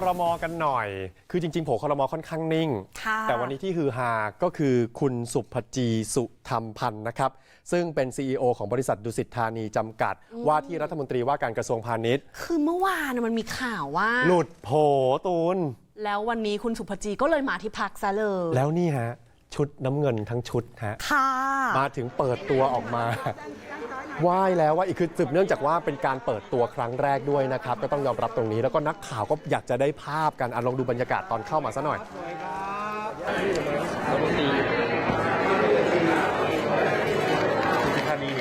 ครมกันหน่อย คือจริงๆโผล่ครมค่อนข้างนิ่งค่ะแต่วันนี้ที่ฮือฮาก็คือคุณสุภจีสุธรรมพันธ์นะครับ ซึ่งเป็น CEO ของบริษัทดุสิตธานีจำกัด ว่าที่รัฐมนตรีว่าการกระทรวงพาณิชย์ คือเมื่อวานน่ะมันมีข่าวว่า หลุดโผตูน แล้ววันนี้คุณสุภจีก็เลยมาที่พักซะเลย แล้วนี่ฮะ ชุดน้ำเงินทั้งชุดฮะ ค่ะ มาถึงเปิดตัวออกมา ไหว้แล้วว่าอีกคือสืบเนื่องจากว่าเป็นการเปิดตัวครั้งแรกด้วยนะครับ ก็ต้องยอมรับตรงนี้ แล้วก็นักข่าวก็อยากจะได้ภาพกันอะลองดูบรรยากาศตอนเข้ามาซะหน่อยธานี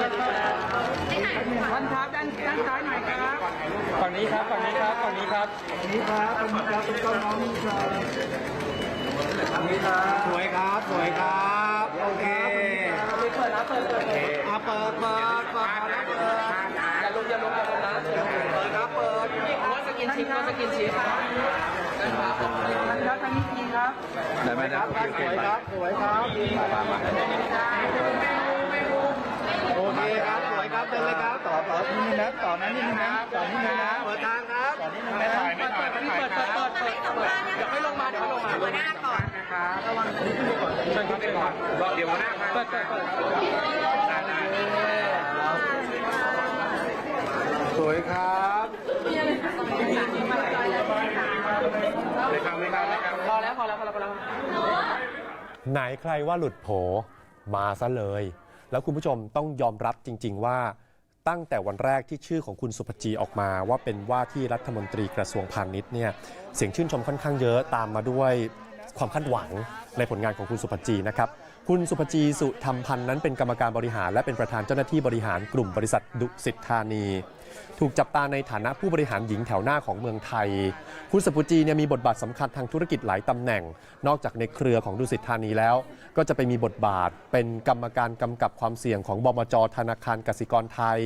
ท่านครับด้านด้านซ้ายหน่อยครับฝั่งนี้ครับฝั่งนี้ครับฝั่งนี้ครับฝั่งนี่ครับขอบคุณครับคุณต้นน้องนี่ครับนี่ครับสวยครับสวยครับโอเคเปิดนะเปิดเปิดอะเปิดเปิดเปิดเปิดอย่าลุกอย่าลุกอย่าลุกนะเปิดครับเปิดว่าสกินชิปว่าสกินชิปครับท่านครับท่านนี้ดีครับได้ไหมครับสวยครับสวยครับ คครับสวยครับเดินเลยครับต่อต่อนิดนึงนะต่อนั้นนิดนึงนะต่อนิดนึงนะเปิดทางครับต่อนิดนึงนะเปิดเปิดเปิดเปิดเปิดเปิดเปิดเดี๋ยวไม่ลงมาเดี๋ยวไม่ลงมาหัวหน้าก่อนนะครับระวังนิดนึงก่อนเชิญครับเดี๋ยวก่อนเดี๋ยวหัวหน้าครับเปิดเปิดเปิดสวยครับเลยครับเลยครับเลยครับพอแล้วพอแล้วพอแล้วพอแล้วไหนใครว่าหลุดโผมาซะเลย แล้วคุณผู้ชมต้องยอมรับจริง ๆ ว่าตั้งแต่วันแรกที่ชื่อของคุณสุภจีออกมา ว่าเป็นว่าที่รัฐมนตรีกระทรวงพาณิชย์เนี่ยเสียงชื่นชมค่อนข้างเยอะตามมาด้วยความคาดหวังในผลงานของคุณสุภจีนะครับคุณสุภจีสุธรรมพันธ์นั้นเป็นกรรมการบริหาร และเป็นประธานเจ้าหน้าที่บริหารกลุ่มบริษัทดุสิตธานี ถูกจับตาในฐานะผู้บริหารหญิงแถวหน้าของเมืองไทย คุณสุจีเนี่ยมีบทบาทสำคัญทางธุรกิจหลายตำแหน่ง นอกจากในเครือของดุสิตธานีแล้ว ก็จะไปมีบทบาท เป็นกรรมการกำกับความเสี่ยงของบมจธนาคารกสิกรไทย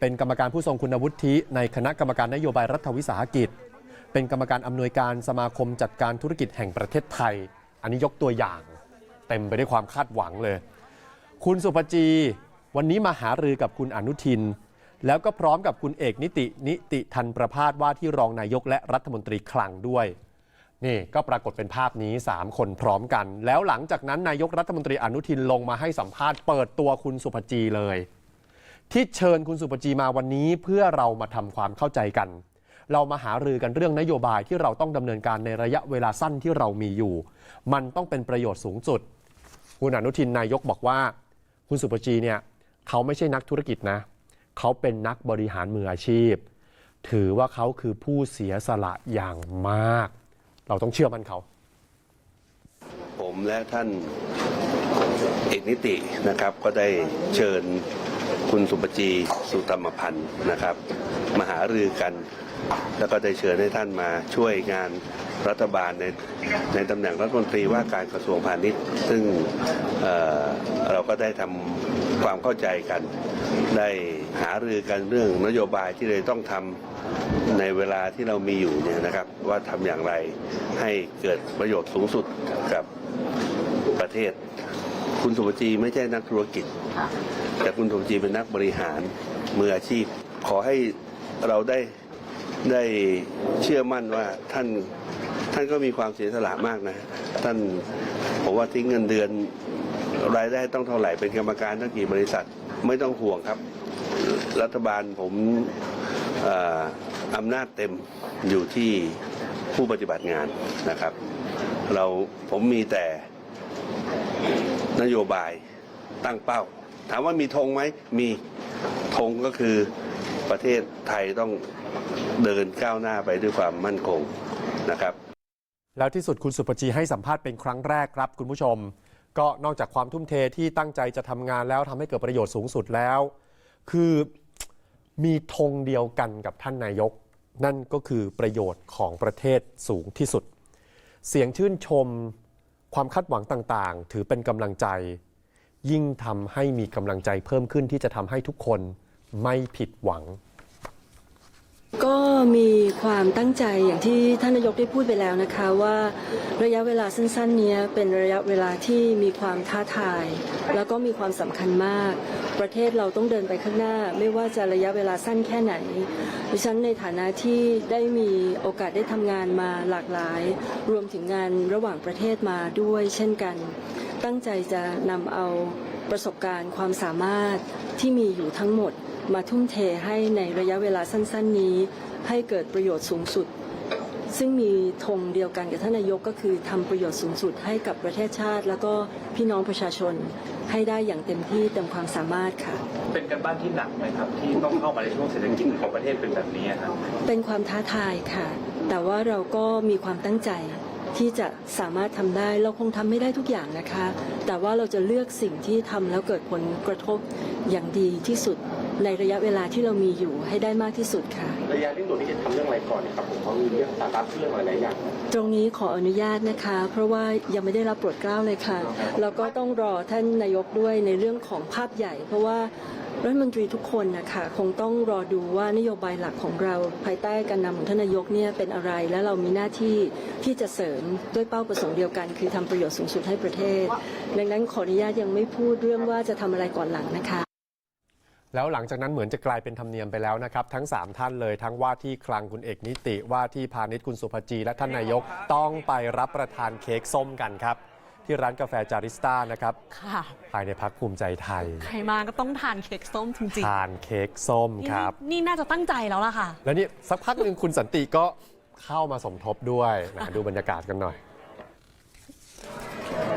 เป็นกรรมการผู้ทรงคุณวุฒิในคณะกรรมการนโยบายรัฐวิสาหกิจ เป็นกรรมการอำนวยการสมาคมจัดการธุรกิจแห่งประเทศไทย อันนี้ยกตัวอย่าง เต็มไปด้วยความคาดหวังเลย คุณสุภจีวันนี้มาหารือกับคุณอนุทิน แล้วก็พร้อมกับคุณเอกนิตินิติทันประพาสว่าที่รองนายกและรัฐมนตรีคลังด้วยนี่ก็ปรากฏเป็นภาพนี้ 3 คนพร้อมกัน แล้วหลังจากนั้นนายกรัฐมนตรีอนุทินลงมาให้สัมภาษณ์เปิดตัวคุณสุภจีเลย ที่เชิญคุณสุภจีมาวันนี้เพื่อเรามาทำความเข้าใจกัน เรามาหารือกันเรื่องนโยบายที่เราต้องดำเนินการในระยะเวลาสั้นที่เรามีอยู่ มันต้องเป็นประโยชน์สูงสุด คุณอนุทินนายกบอกว่า คุณสุภจีเนี่ยเขาไม่ใช่นักธุรกิจนะเเขาเป็นนักบริหารมืออาชีพ ถือว่าเขาคือผู้เสียสละอย่างมาก เราต้องเชื่อมันเขา ผมและท่านเอกนิตินะครับ ก็ได้เชิญคุณสุปจีสุธรรมพันธ์นะครับมาหารือกัน แล้วก็ได้เชิญให้ท่านมาช่วยงานรัฐบาลในในตำแหน่งรัฐมนตรีว่าการกระทรวงพาณิชย์ ซึ่งเเราก็ได้ทำความเข้าใจกัน ได้หารือกันเรื่องนโยบายที่เลยต้องทำในเวลาที่เรามีอยู่เนี่ยนะครับ ว่าทำอย่างไรให้เกิดประโยชน์สูงสุดกับประเทศ คุณสุภจีไม่ใช่นักธุรกิจ แต่คุณสุภจีเป็นนักบริหารมืออาชีพ ขอให้เราได้ได้เชื่อมั่นว่าท่านท่านก็มีความเสียสละมากนะ ท่านผมว่าทิ้งเงินเดือน รายได้ต้องเท่าไหร่เป็นกรรมการตั้งกี่บริษัทไม่ต้องห่วงครับ รัฐบาลผมเอ่ออำนาจเต็มอยู่ที่ผู้ปฏิบัติงานนะครับ เราผมมีแต่นโยบายตั้งเป้า ถามว่ามีธงไหมมีธงก็คือประเทศไทยต้องเดินก้าวหน้าไปด้วยความมั่นคงนะครับ แล้วที่สุดคุณสุปจีให้สัมภาษณ์เป็นครั้งแรกครับคุณผู้ชม ก็นอกจากความทุ่มเทที่ตั้งใจจะทำงานแล้วทำให้เกิดประโยชน์สูงสุดแล้ว คือมีธงเดียวกันกับท่านนายก นั่นก็คือประโยชน์ของประเทศสูงที่สุด เสียงชื่นชม ความคาดหวังต่างๆ ถือเป็นกำลังใจ ยิ่งทำให้มีกำลังใจเพิ่มขึ้นที่จะทำให้ทุกคนไม่ผิดหวัง ก็ มีความตั้งใจอย่างที่ท่านนายกได้พูดไปแล้วนะคะว่าระยะเวลาสั้นๆนี้เป็นระยะเวลาที่มีความท้าทาย แล้วก็มีความสำคัญมาก ประเทศเราต้องเดินไปข้างหน้า ไม่ว่าจะระยะเวลาสั้นแค่ไหนดิฉันในฐานะที่ได้มีโอกาสได้ทำงานมาหลากหลาย รวมถึงงานระหว่างประเทศมาด้วย เช่นกัน ตั้งใจจะนำเอาประสบการณ์ความสามารถที่มีอยู่ทั้งหมด มาทุ่มเทให้ในระยะเวลาสั้น ๆ นี้ ให้เกิดประโยชน์สูงสุด ซึ่งมีธงเดียวกันกับท่านนายกก็คือทำประโยชน์สูงสุดให้กับประเทศชาติ แล้วก็พี่น้องประชาชนให้ได้อย่างเต็มที่เต็มความสามารถค่ะ เป็นการบ้านที่หนักไหมครับ ที่ต้องเข้ามาในช่วงเศรษฐกิจของประเทศเป็นแบบนี้ครับเป็นความท้าทายค่ะ แต่ว่าเราก็มีความตั้งใจที่จะสามารถทำได้เราคงทำไม่ได้ทุกอย่างนะคะ แต่ว่าเราจะเลือกสิ่งที่ทำแล้วเกิดผลกระทบอย่างดีที่สุด ในระยะเวลาที่เรามีอยู่ให้ได้มากที่สุดค่ะ ระยะเร่งด่วนที่จะทำเรื่องอะไรก่อนครับผมเพราะมีเรื่องสาระเรื่องหลายๆอย่าง ตรงนี้ขออนุญาตนะคะ เพราะว่ายังไม่ได้รับโปรดเกล้าเลยค่ะ แล้วก็ต้องรอท่านนายกด้วยในเรื่องของภาพใหญ่ เพราะว่ารัฐมนตรีทุกคนนะคะคงต้องรอดูว่านโยบายหลักของเราภายใต้การนำของท่านนายกเนี่ยเป็นอะไร และเรามีหน้าที่ที่จะเสริมด้วยเป้าประสงค์เดียวกัน คือทำประโยชน์สูงสุดให้ประเทศ ดังนั้นขออนุญาตยังไม่พูดเรื่องว่าจะทำอะไรก่อนหลังนะคะ แล้วหลังจากนั้นเหมือนจะกลายเป็นธรรมเนียมไปแล้วนะครับ ทั้ง 3 ท่านเลยทั้งว่าที่คลังคุณเอกนิติว่าที่พาณิชย์คุณสุภจีและท่านนายกต้องไปรับประทานเค้กส้มกันครับ ที่ร้านกาแฟจาริสต้านะครับค่ะ ภายในพักภูมิใจไทย ใครมาก็ต้องทานเค้กส้มจริงทานเค้กส้มๆครับ นี่นี่น่าจะตั้งใจแล้วล่ะค่ะ แล้วนี่สักพักหนึ่งคุณสันติก็เข้ามาสมทบด้วยนะดูบรรยากาศกันหน่อย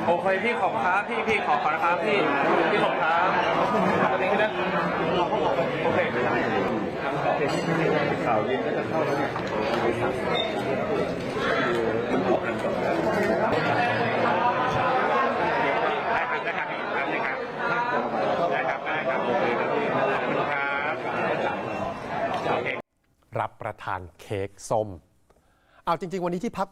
โอเคพี่ขอบคุณครับพี่พี่ขอบคุณนะครับพี่พี่ขอบคุณครับตอนนี้นะโอเคข่าวเย็นก็จะเข้าแล้วเนี่ยครับได้ครับได้ครับได้ครับได้ครับโอเคครับคุณครับรับประทานเค้กส้ม เอาจริง ๆ วันนี้ที่พัก